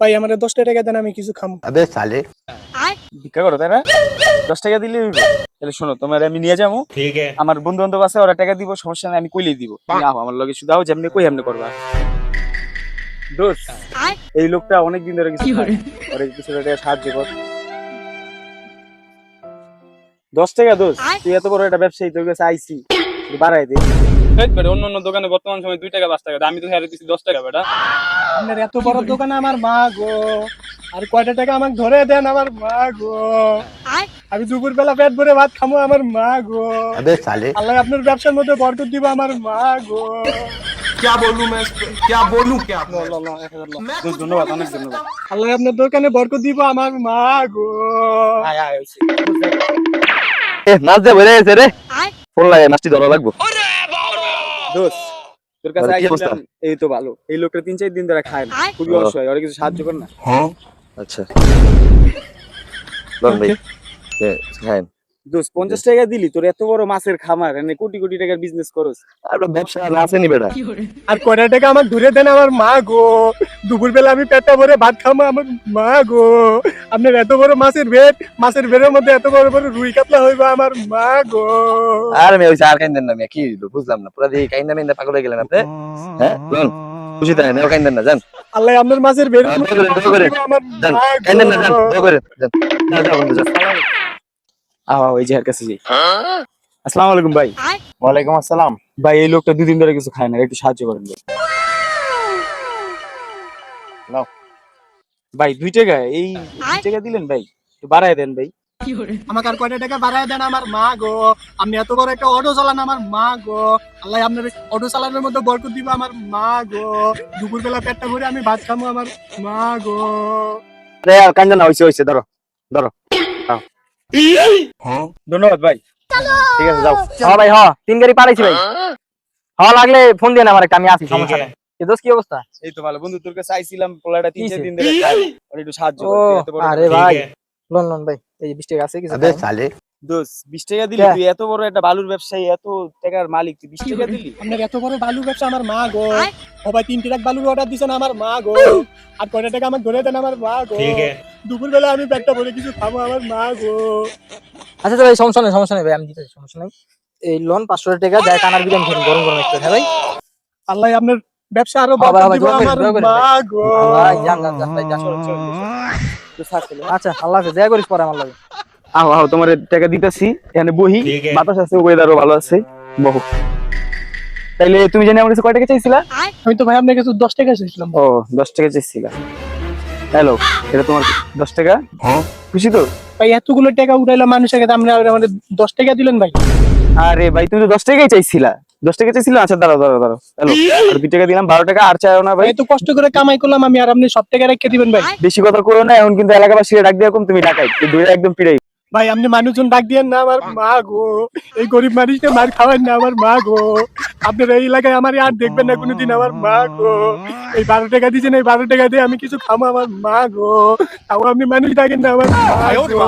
ভাই আমার দশটা টাকা দেন আমি কিছু খাম। আবে সালে। ভিক্ষা করো তাই না? দশ টাকা দিলে তাহলে শোনো তোমার আমি নিয়ে যাব। আমার বন্ধু বান্ধব আছে ওরা টাকা দিব সমস্যা নাই আমি কইলে দিব। আমার লগে শুধু আও যেমনি কই এমনি করবা। দোষ এই লোকটা অনেক দিন ধরে কিছু করে? কিছু সাহায্য কর। দশ টাকা দোষ তুই এত বড় একটা ব্যবসায়ী তোর কাছে আইসি। বাড়াই দে। অন্য অন্য দোকানে বর্তমান সময় দুই টাকা পাঁচ টাকা দেয়। আমি তো হারে দিচ্ছি দশ টাকা বেটা আপনার এত বড় দোকান আমার মা গো আর কয়টা টাকা আমাকে ধরে দেন আমার মা গো আমি দুপুর বেলা পেট ভরে ভাত খামো আমার মা গো अबे साले আল্লাহ আপনার ব্যবসার মধ্যে বরকত দিব আমার মা গো क्या बोलूं मैं इस पे? क्या बोलूं क्या দোষ ধন্যবাদ অনেক ধন্যবাদ আল্লাহ আপনার দোকানে বরকত দিব আমার মা গো আয় আয় হইছে। এ মাছ দে বলে গেছে রে ফোন লাগে মাছটি ধরা লাগবো দোষ তোর কাছে এই তো ভালো। এই লোকটা তিন চার দিন ধরে খায় না। খুবই। অসহায় ওরা কিছু সাহায্য করে না। আচ্ছা। লন ভাই দোষ পঞ্চাশ টাকা দিলি তোর এত বড় মাছের খামার এনে কোটি কোটি টাকার বিজনেস করস ব্যবসা আসেনি বেটা? আর কয়টা টাকা আমাকে ধরে দেন আমার মা গো? দুপুর বেলা আমি পেটটা ভরে ভাত খামো আমার মা গো। আপনার এত বড় মাছের ভেট মাছের ভেড়ের মধ্যে এত বড় বড় রুই কাতলা হইবে আমার মা গো। আর আমি ওইসে আর কাইন দেন না কি বুঝলাম না পুরা দিয়ে কাইন পাগল হয়ে গেলেন আপনি হ্যাঁ? লন খুশি তাই না কাইন দেন না জান আল্লাহ আপনার মাছের দয়া করে। আমার কাইন দেন না জান গো। জান আহ ওই যে হ্যাঁ? লোকটা দুদিন ধরে কিছু খায় না একটু সাহায্য করেন ভাই। নাও। এই টাকা দিলেন ভাই একটু বাড়ায় দেন ভাই। আমাকে আর কয়টা টাকা বাড়ায় দেন আমার মা গো? আপনি এত একটা অটো চালান আমার মা গো। আল্লাহ আপনার অটো চালানোর মধ্যে বরকত দিব আমার মা গো। দুপুরবেলা পেটটা ভরে আমি ভাত খামো আমার মা গো। রে আর কান্দনা হইছে হইছে ধরো ধরো। ধন্যবাদ ভাই। ঠিক আছে যাও। হ্যাঁ ভাই হ্যাঁ তিন গাড়ি পাঠাইছি ভাই। হ্যাঁ লাগলে ফোন দিয়ে আমার একটা আমি আসি সমস্যা নেই। দোষ কি অবস্থা? আরে ভাই। লন লন ভাই এই বৃষ্টি আছে কি দোষ বিশ টাকা এত বড় বালুর এত টাকার মালিক বিশ আপনার এত বড় ব্যবসা মা সবাই তিন মা মা দুপুর বেলা আমি আমার মা গো। আচ্ছা সমস্যা সমস্যা ভাই আমি সমস্যা এই লোন ভাই? আল্লাহ আপনার ব্যবসা আচ্ছা আল্লাহ করিস পরে আমার লাগে। আহ আহ তোমার টাকা দিতেছি। এখানে বহি বাতাস আছে ওয়েদারও ভালো আছে। বহু। তাইলে তুমি জানি আমার কাছে কয় টাকা চাইছিলা? আমি তো ভাই আপনার কাছে দশ টাকা চাইছিলাম। ও দশ টাকা চাইছিলা। হ্যালো এটা তোমার দশ টাকা? খুশি তো? ভাই এতগুলো টাকা উঠাইলাম মানুষের কাছে আপনি আমাদের দশ টাকা দিলেন ভাই। আরে ভাই তুমি তো দশ টাকাই চাইছিলা। দশ টাকা চাইছিলা? আচ্ছা দাঁড়াও দাঁড়াও দাঁড়াও। হ্যালো আর দুই টাকা দিলাম বারো টাকা আর চাইও না ভাই। ভাই তো কষ্ট করে কামাই করলাম আমি আর আপনি সব টাকা রেখে দিবেন ভাই। বেশি কথা করো না এখন কিন্তু এলাকাবাসীরা ডাক দিয়ে তুমি ডাকাই। দুই একদম পিড়াই। ভাই আপনি মানুষজন ডাক দিয়েন না আমার মা গো। এই গরিব মানুষকে মার খাওয়ান না আমার মা গো। আপনার এই এলাকায় আমার আর দেখবেন না কোনোদিন আমার মা গো। এই বারো টাকা দিয়েছেন এই বারো টাকা দিয়ে আমি কিছু খাব আমার মা গো। তাও আপনি মানুষ ডাকেন না আমার মা গো।